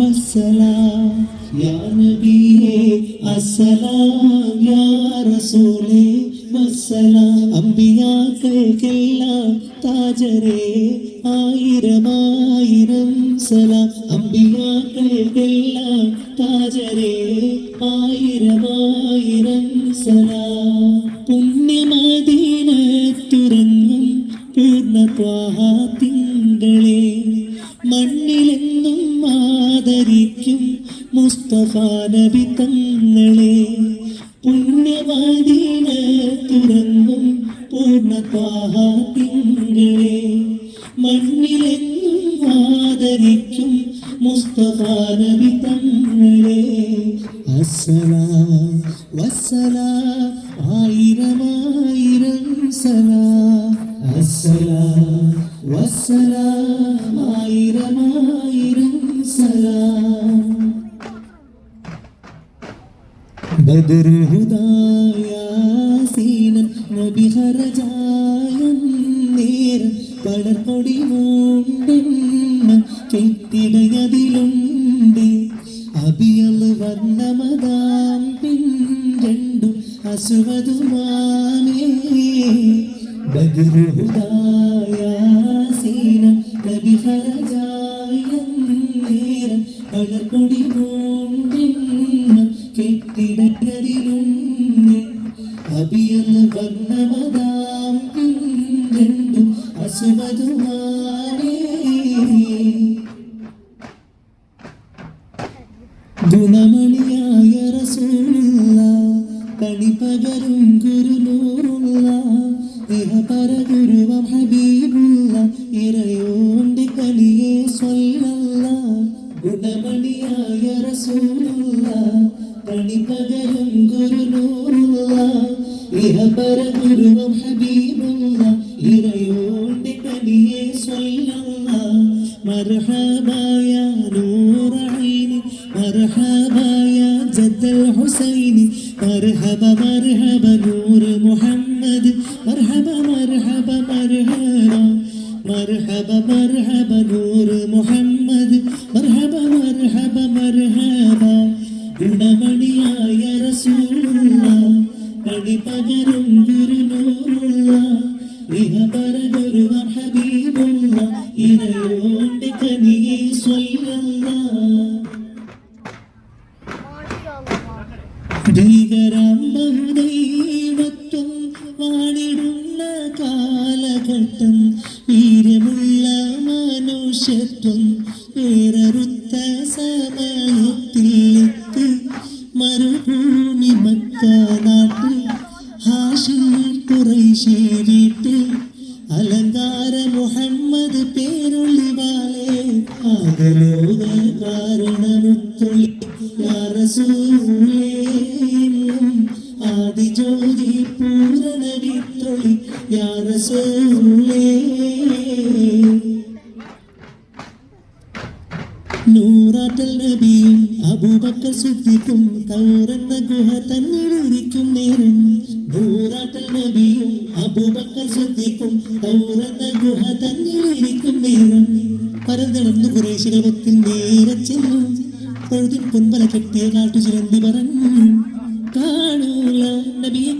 والسلام يا نبي السلام يا رسولي والسلام അമ്പിയാക്കൾക്കെല്ലാം താജരേ ആയിരം ആയിരം സലാം അമ്പിയാക്കൾക്കെല്ലാം താജരേ ആയിരം ആയിരം സലാം പുണ്യമദീന തുറന്നും പൂർണ്ണ അസ്സലാം വസ്സലാം ആയിരം ആയിരം സലാം അസ്സലാം വസ്സലാം ആയിരം ആയിരം സലാം ബദർഹുദായാസീനൻ നബി ഹറജായ നേരം പടർപ്പൊടി കെട്ടിടയതിലുണ്ട് പിൻരണ്ടും അസുവതുമാനേ ബദർഹുദായാസീനൻ നബി ഹറജായ നേരം പടർപ്പൊടി മൂണ്ടെണ്ണ جد الحسين. مرحبا مرحبا نور محمد. مرحبا مرحبا مرحبا. مرحبا مرحبا نور محمد. മരുഭൂമി നൂറാറ്റൽ നബിയും അബൂബക്കർ സിദ്ദീഖും കൗറന്ന ഗുഹ തന്നിലിരിക്കും നേരം. നൂറാറ്റൽ നബിയും അബൂബക്കർ സിദ്ദീഖും കൗറന്ന ഗുഹ തന്നിലിരിക്കും നേരം. പരന്നിടന്നു കുറേശികൾ ഒത്തിൽ നേരെ ചെന്നു. പൊഴുതിൻ പൊൻപല കെട്ടിയ കാട്ടു ചിലന്തി പറഞ്ഞു കാണൂല നബിയെ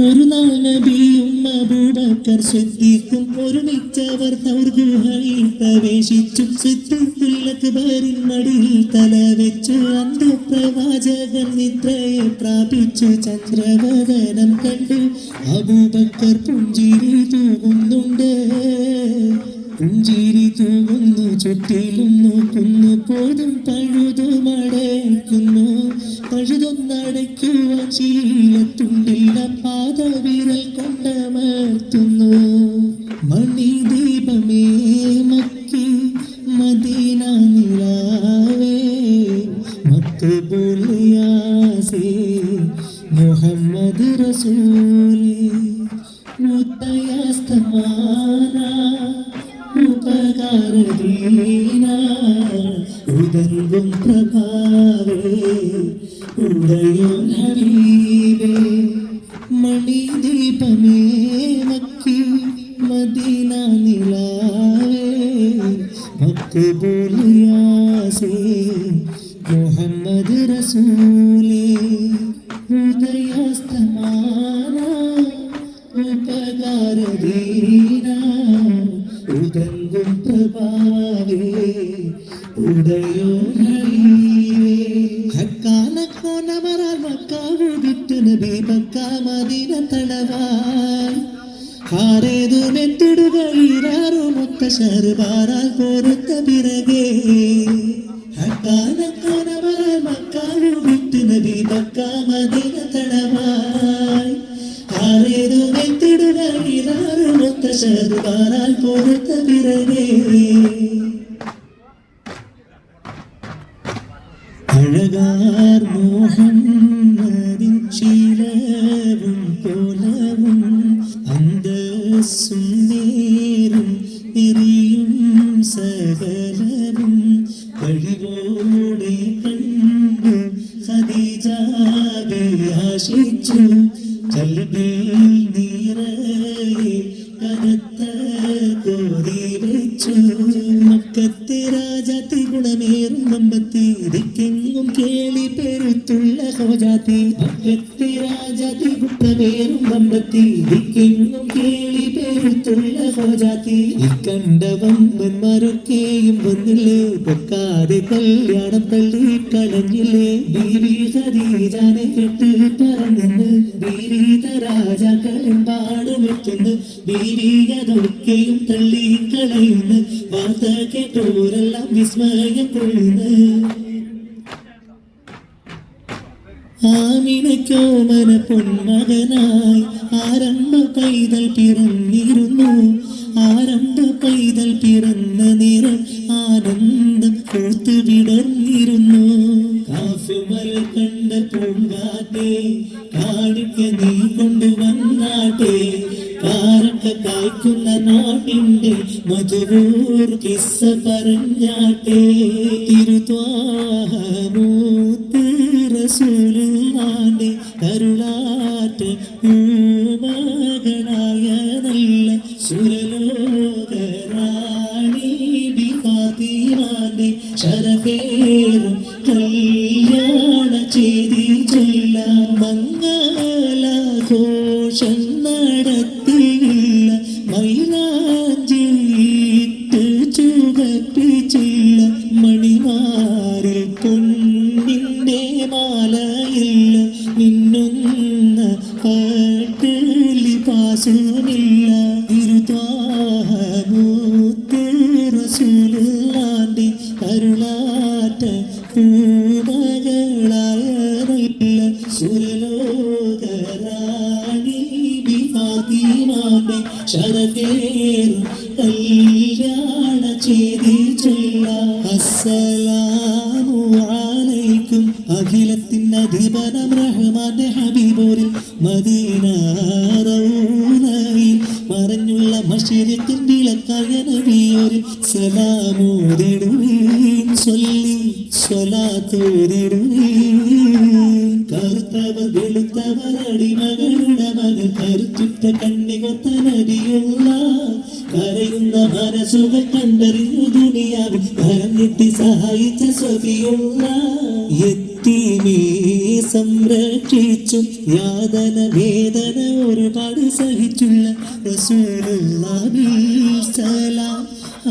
ഒരു നബിയും അബൂബക്കർ സിദ്ദീഖും ഒരുമിച്ചവർ തൗർ ഗുഹയിൽ പ്രവേശിച്ചു സിദ്ദീഖുല്ലക്ബറിൻ മടിയിൽ തല അന്ധപ്രവാചകൻ നിദ്രയെ പ്രാപിച്ചു. ചന്ദ്രവദനം കണ്ടു. അബൂബക്കർ പുഞ്ചിരി തൂകുന്നുണ്ട്. പുഞ്ചിരി തൂകുന്നു ചുറ്റിലും നോക്കുന്നു. പഴുതൊന്നടയ്ക്കുവാൻ ശീലത്തുണ്ടില്ല. മുഹമ്മദ് റസൂലേ ഹൃദയസ്തമാന ഉപകാരദീന ഉദങ്കും പ്രഭാവേ ഉദയോ ഹരീവേ നമറാൽ മക്കാവുദിട്ട് നബി മക്ക മദീന തടവാൻ ഹാരേതുമെത്തിടുക ഈരാറു മുത്തശ്ശർ ബാറാൽ പൊറുത്ത പിറകെ. പിറകെ അഴകാർ കോലവും അന്തസ്സും കനത്ത കോതി വെച്ചു. മക്കത്തെ രാജാത്തി ഗുണമേറും നമ്പത്തി ദിക്കെങ്ങും കേളി പെരുത്തുള്ള ഹോജാത്തി. മക്കത്തെ രാജാത്തി ഗുണമേറും നമ്പത്തി ദിക്കെങ്ങും കേളി പെരുത്തുള്ള ഹോജാത്തി. ഇക്കണ്ട വമ്പന്മാരൊക്കെയും വന്നില്ലേ? പൊക്കാതെ കല്യാണം തള്ളി കളഞ്ഞില്ലേ ബീവി ഖദീജാനെ കെട്ട് പറഞ്ഞെന്ന് ബീവീത രാജാക്കളും പാടുമെത്തുന്നു ബീവിയതൊക്കെയും തള്ളിക്കളയുന്നു. വാർത്ത കേട്ടോരെല്ലാം വിസ്മയം കൊള്ളുന്നു ആമിനക്കോമന പൊന്മകനായി ആരംഭ പൈതൽ പിറന്നിരുന്നു. ആരംഭ പൈതൽ പിറന്ന നിറം ആനന്ദം റസൂലുള്ളാന്റെ കരുളാറ്റ. സുരലോകരാണി ബിഫാത്തിമാന്റെ ശരഫേറും കല്യാണ ചെയ്തി ചൊല്ല. അസ്സലാമു അലൈക്കും. അഖിലത്തിൻ അധിപനം റഹ്മാന്റെ ഹബീബോരിൽ മദീന റൗനയിൽ മറഞ്ഞുള്ള മഷിരത്തിൻ വിളക്കായ നബിയോരിൽ സലാമോദിടുവീൻ ചൊല്ലി സ്വലാത്തോദിടുവീൻ കറുത്തവർ വെളുത്തവർ അടിമകളുടെ മകൾ കരുത്തുറ്റ നബിയുള്ള കരയുന്ന മനസ്സുകൾ കണ്ടറിഞ്ഞു ദുനിയാവിൽ. കരഞ്ഞിട്ട് സഹായിച്ച സ്വതിയുള്ള എത്തിമേ സംരക്ഷിച്ചു. യാതന വേദന ഒരുപാട് സഹിച്ചുള്ള സലാം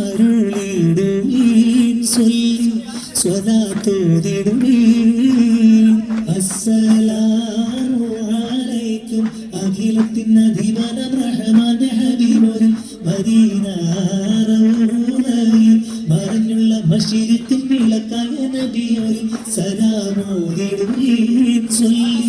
അരുളിടുവീൻ ചൊല്ലി സ്വലാത്തോതിടുവീൻ അസ്സലാമു അലൈക്കും. അഖിലത്തിൻ അധിപനം റഹ്മാന്റെ ഹബീബോരിൽ മദീന റൗലയിൽ മറഞ്ഞുള്ള മഷിരത്തിൻ വിളക്കായ നബിയോരിൽ സലാമോദിടുവീൻ ചൊല്ലി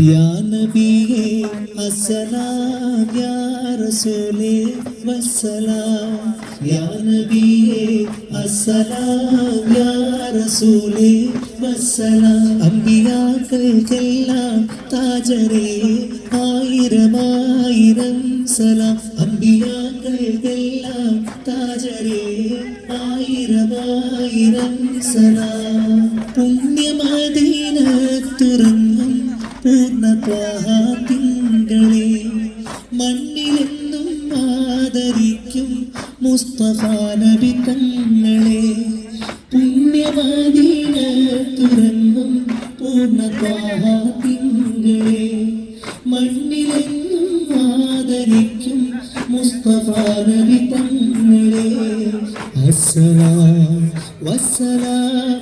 നബിയെ അസലാം യാ റസൂലേ വസ്സലാം. യാ നബിയെ അസലാം യാ റസൂലേ വസ്സലാം. അമ്പിയാക്കൾക്കെല്ലാം താജരേ ആയിരമായിരം സലാം. അമ്പിയാക്കൾക്കെല്ലാം താജരേ ആയിരമായിരം സലാം. പുണ്യമദീന തുറന്നു പൂർണ തിങ്കളെ മണ്ണിലെന്നും ആദരിക്കും മുസ്തഫ നബി തങ്ങളെ. പുണ്യവാദീന തുറങ്ങും പൂർണ തിങ്കളെ മണ്ണിലെന്നും ആദരിക്കും മുസ്തഫ നബി തങ്ങളെ. അസ്സലാം വസ്സലാം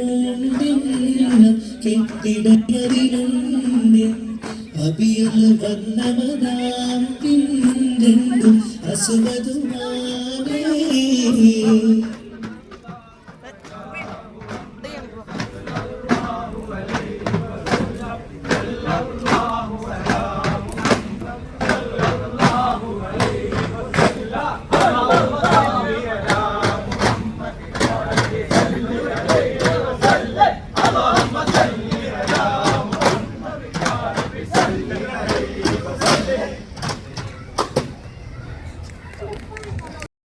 കിട്ടിടയതിലുണ്ട് അബിയൽ വന്നവതാം പിന്നും അസുവതുമാനേ